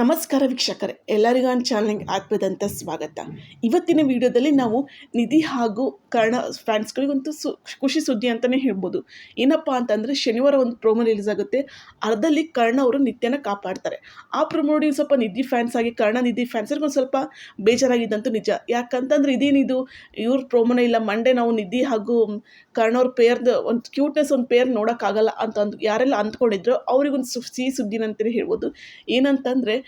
ನಮಸ್ಕಾರ ವೀಕ್ಷಕರೇ, ಎಲ್ಲರಿಗೂ ನನ್ನ ಚಾನಲ್ಗೆ ಆತ್ಮದಂತ ಸ್ವಾಗತ. ಇವತ್ತಿನ ವಿಡಿಯೋದಲ್ಲಿ ನಾವು ನಿಧಿ ಹಾಗೂ ಕರ್ಣ ಫ್ಯಾನ್ಸ್ಗಳಿಗಂತೂ ಸು, ಖುಷಿ ಸುದ್ದಿ ಅಂತಲೇ ಹೇಳ್ಬೋದು. ಏನಪ್ಪ ಅಂತಂದರೆ, ಶನಿವಾರ ಒಂದು ಪ್ರೋಮೋ ರಿಲೀಸ್ ಆಗುತ್ತೆ. ಅರ್ಧಲ್ಲಿ ಕರ್ಣ ಅವರು ನಿತ್ಯನ ಕಾಪಾಡ್ತಾರೆ. ಆ ಪ್ರೋಮೋ ನೋಡಿ ಸ್ವಲ್ಪ ನಿಧಿ ಫ್ಯಾನ್ಸ್ ಆಗಿ, ಕರ್ಣ ನಿಧಿ ಫ್ಯಾನ್ಸ್ ಒಂದು ಸ್ವಲ್ಪ ಬೇಜಾರಾಗಿದ್ದಂತೂ ನಿಜ. ಯಾಕಂತಂದ್ರೆ ಇದೇನಿದು? ಇವ್ರ ಪ್ರೋಮೋನೇ ಇಲ್ಲ. ಮಂಡೇ ನಾವು ನಿಧಿ ಹಾಗೂ ಕರ್ಣ ಅವ್ರ ಪೇರ್ದು ಒಂದು ಕ್ಯೂಟ್ನೆಸ್ ಒಂದು ಪೇರ್ ನೋಡೋಕ್ಕಾಗಲ್ಲ ಅಂತ ಅಂದು, ಯಾರೆಲ್ಲ ಅಂದ್ಕೊಂಡಿದ್ರು, ಅವ್ರಿಗೊಂದು ಸಿಹಿ ಸುದ್ದಿನ ಅಂತಲೇ ಹೇಳ್ಬೋದು. ಏನಂತಂದರೆ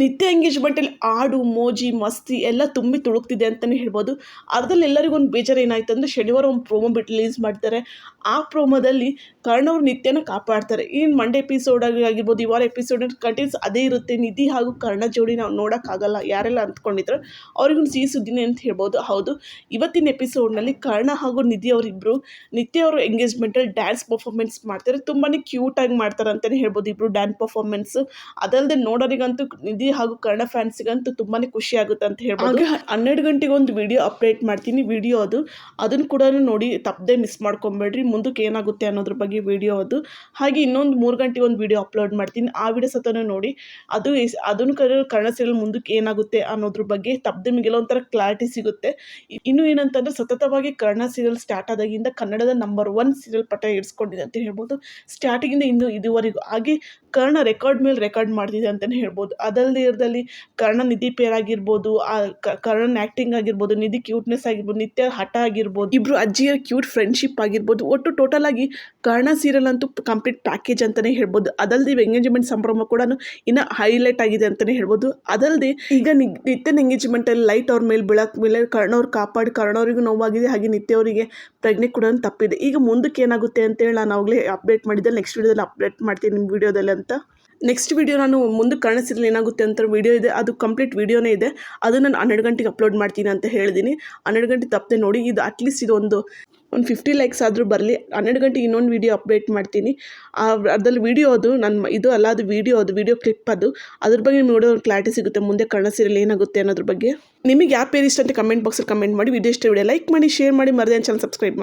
ನಿತ್ಯ ಎಂಗೇಜ್ಮೆಂಟಲ್ಲಿ ಆಡು, ಮೋಜಿ, ಮಸ್ತಿ ಎಲ್ಲ ತುಂಬಿ ತುಳುಕ್ತಿದೆ ಅಂತಲೇ ಹೇಳ್ಬೋದು. ಅದ್ರಲ್ಲಿ ಎಲ್ಲರಿಗೂ ಒಂದು ಬೇಜಾರು ಏನಾಯ್ತು ಅಂದರೆ ಶನಿವಾರ ಒಂದು ಪ್ರೋಮೋ ಬಿಟ್ಟು ರಿಲೀಸ್ ಮಾಡ್ತಾರೆ. ಆ ಪ್ರೋಮೋದಲ್ಲಿ ಕರ್ಣ ಅವ್ರು ನಿತ್ಯನ ಕಾಪಾಡ್ತಾರೆ. ಇನ್ನು ಮಂಡೇ ಎಪಿಸೋಡ್ ಆಗಿರ್ಬೋದು, ಈ ವಾರ ಎಪಿಸೋಡ್ ಕಂಟಿನ್ಯೂಸ್ ಅದೇ ಇರುತ್ತೆ. ನಿಧಿ ಹಾಗೂ ಕರ್ಣ ಜೋಡಿ ನಾವು ನೋಡೋಕ್ಕಾಗಲ್ಲ, ಯಾರೆಲ್ಲ ಅಂದ್ಕೊಂಡಿದ್ರು ಅವ್ರಿಗೊಂದು ಸಿಹಿ ಸುದ್ದಿನೇ ಅಂತ ಹೇಳ್ಬೋದು. ಹೌದು, ಇವತ್ತಿನ ಎಪಿಸೋಡ್ನಲ್ಲಿ ಕರ್ಣ ಹಾಗೂ ನಿಧಿ ಅವರಿಬ್ಬರು ನಿತ್ಯ ಅವರು ಎಂಗೇಜ್ಮೆಂಟಲ್ಲಿ ಡ್ಯಾನ್ಸ್ ಪರ್ಫಾರ್ಮೆನ್ಸ್ ಮಾಡ್ತಾರೆ. ತುಂಬಾ ಕ್ಯೂಟಾಗಿ ಮಾಡ್ತಾರೆ ಅಂತಲೇ ಹೇಳ್ಬೋದು ಇಬ್ಬರು ಡ್ಯಾನ್ಸ್ ಪರ್ಫಾರ್ಮೆನ್ಸ್ ಅದಲ್ಲದೆ ನೋಡೋರಿಗಂತೂ ನಿಧಿ ಹಾಗೂ ಕನ್ನಡ ಫ್ಯಾನ್ಸಿಗಂತೂ ತುಂಬಾ ಖುಷಿ ಆಗುತ್ತೆ ಅಂತ ಹೇಳ್ಬೋದು. ಹನ್ನೆರಡು ಗಂಟೆಗೆ ಒಂದು ವಿಡಿಯೋ ಅಪ್ಡೇಟ್ ಮಾಡ್ತೀನಿ. ವಿಡಿಯೋ ಅದು. ಅದನ್ನು ಕೂಡ ನೋಡಿ ತಪ್ಪದೆ ಮಿಸ್ ಮಾಡ್ಕೊಬೇಡ್ರಿ. ಮುಂದಕ್ಕೆ ಏನಾಗುತ್ತೆ ಅನ್ನೋದ್ರ ಬಗ್ಗೆ ವಿಡಿಯೋ ಅದು. ಹಾಗೆ ಇನ್ನೊಂದು ಮೂರು ಗಂಟೆಗೆ ಒಂದು ವಿಡಿಯೋ ಅಪ್ಲೋಡ್ ಮಾಡ್ತೀನಿ. ಆ ವಿಡಿಯೋ ಸತನೂ ನೋಡಿ. ಅದು ಅದನ್ನು ಕರೆ ಕನ್ನಡ ಸೀರಿಯಲ್ ಮುಂದಕ್ಕೆ ಏನಾಗುತ್ತೆ ಅನ್ನೋದ್ರ ಬಗ್ಗೆ ತಪ್ಪದೆ ನಿಮಗೆಲ್ಲ ಒಂಥರ ಕ್ಲಾರಿಟಿ ಸಿಗುತ್ತೆ. ಇನ್ನು ಏನಂತಂದ್ರೆ ಸತತವಾಗಿ ಕನ್ನಡ ಸೀರಿಯಲ್ ಸ್ಟಾರ್ಟ್ ಆದಾಗಿಂದ ಕನ್ನಡದ ನಂಬರ್ ಒನ್ ಸೀರಿಯಲ್ ಪಟ್ಟ ಇಡ್ಸ್ಕೊಂಡಿದೆ ಅಂತ ಹೇಳ್ಬೋದು. ಸ್ಟಾರ್ಟಿಂಗಿಂದ ಇನ್ನು ಇದುವರೆಗೂ. ಹಾಗೆ ಕರ್ಣ ರೆಕಾರ್ಡ್ ಮೇಲೆ ರೆಕಾರ್ಡ್ ಮಾಡ್ತಿದೆ ಅಂತಲೇ ಹೇಳ್ಬೋದು. ಅದಲ್ಲದೆ ಇರದಲ್ಲಿ ಕರ್ಣ ನಿಧಿ ಪೇರ್ ಆಗಿರ್ಬೋದು, ಆ ಕರ್ಣನ ಆ್ಯಕ್ಟಿಂಗ್ ಆಗಿರ್ಬೋದು, ನಿಧಿ ಕ್ಯೂಟ್ನೆಸ್ ಆಗಿರ್ಬೋದು, ನಿತ್ಯ ಹಠ ಆಗಿರ್ಬೋದು ಇಬ್ಬರು ಅಜ್ಜಿಯ ಕ್ಯೂಟ್ ಫ್ರೆಂಡ್ಶಿಪ್ ಆಗಿರ್ಬೋದು, ಒಟ್ಟು ಟೋಟಲ್ ಆಗಿ ಕರ್ಣ ಸೀರಿಯಲ್ ಅಂತೂ ಕಂಪ್ಲೀಟ್ ಪ್ಯಾಕೇಜ್ ಅಂತಲೇ ಹೇಳ್ಬೋದು. ಅದಲ್ಲದೆ ಎಂಗೇಜ್ಮೆಂಟ್ ಸಂಭ್ರಮ ಕೂಡ ಇನ್ನೂ ಹೈಲೈಟ್ ಆಗಿದೆ ಅಂತಲೇ ಹೇಳ್ಬೋದು. ಅದಲ್ಲದೆ ಈಗ ನಿತ್ಯನ ಎಂಗೇಜ್ಮೆಂಟಲ್ಲಿ ಲೈಟ್ ಅವ್ರ ಮೇಲೆ ಬೆಳಕು ಮೇಲೆ ಕರ್ಣ ಅವ್ರು ಕಾಪಾಡಿ, ಕರ್ಣ ಅವ್ರಿಗೂ ನೋವಾಗಿದೆ, ಹಾಗೆ ನಿತ್ಯ ಅವರಿಗೆ ಪ್ರಜ್ಞೆ ಕೂಡ ತಪ್ಪಿದೆ. ಈಗ ಮುಂದಕ್ಕೆ ಏನಾಗುತ್ತೆ ಅಂತೇಳಿ ನಾನು ಅವಾಗಲೇ ಅಪ್ಡೇಟ್ ಮಾಡಿದ್ದೆ. ನೆಕ್ಸ್ಟ್ ವಿಡಿಯೋದಲ್ಲಿ ಅಪ್ಡೇಟ್ ಮಾಡ್ತೀನಿ ನಿಮ್ಮ ವಿಡಿಯೋದಲ್ಲಿ ಅಂತ. ನೆಕ್ಸ್ಟ್ ವೀಡಿಯೋ ನಾನು ಮುಂದೆ ಕಾಣಿಸಿದ್ರೆ ಏನಾಗುತ್ತೆ ಅಂತ ವೀಡಿಯೋ ಇದೆ, ಅದು ಕಂಪ್ಲೀಟ್ ವೀಡಿಯೋನೇ ಇದೆ. ಅದು ನಾನು ಹನ್ನೆರಡು ಗಂಟೆಗೆ ಅಪ್ಲೋಡ್ ಮಾಡ್ತೀನಿ ಅಂತ ಹೇಳಿದ್ದೀನಿ ಹನ್ನೆರಡು ಗಂಟೆ ತಪ್ಪದೆ ನೋಡಿ, ಇದು ಅಟ್ಲೀಸ್ಟ್ ಇದೊಂದು ಒಂದು ಫಿಫ್ಟಿ ಲೈಕ್ಸ್ ಆದರೂ ಬರಲಿ. ಹನ್ನೆರಡು ಗಂಟೆಗೆ ಇನ್ನೊಂದು ವೀಡಿಯೋ ಅಪ್ಡೇಟ್ ಮಾಡ್ತೀನಿ. ಅದರಲ್ಲಿ ವೀಡಿಯೋ ಅದು ನನ್ನ ಇದು ಅಲ್ಲ, ಅದು ವಿಡಿಯೋ ಅದು ವೀಡಿಯೋ ಕ್ಲಿಪ್ ಅದು. ಅದ್ರ ಬಗ್ಗೆ ನೋಡೋ ಕ್ಲಾರಿಟಿ ಸಿಗುತ್ತೆ, ಮುಂದೆ ಕಾಣಿಸಿರಲಿ ಏನಾಗುತ್ತೆ ಅನ್ನೋದ್ರ ಬಗ್ಗೆ. ನಿಮಗೆ ಯಾವ ಇಷ್ಟ ಅಂತ ಕಮೆಂಟ್ ಬಾಕ್ಸಲ್ಲಿ ಕಮೆಂಟ್ ಮಾಡಿ ವಿಡಿಯೋ ಇಷ್ಟ ವಿಡಿಯೋ ಲೈಕ್ ಮಾಡಿ ಶೇರ್ ಮಾಡಿ, ಮರದೇ ಚಾನಲ್ ಸಬ್ಸ್ಕ್ರೈಬ್ ಮಾಡಿ.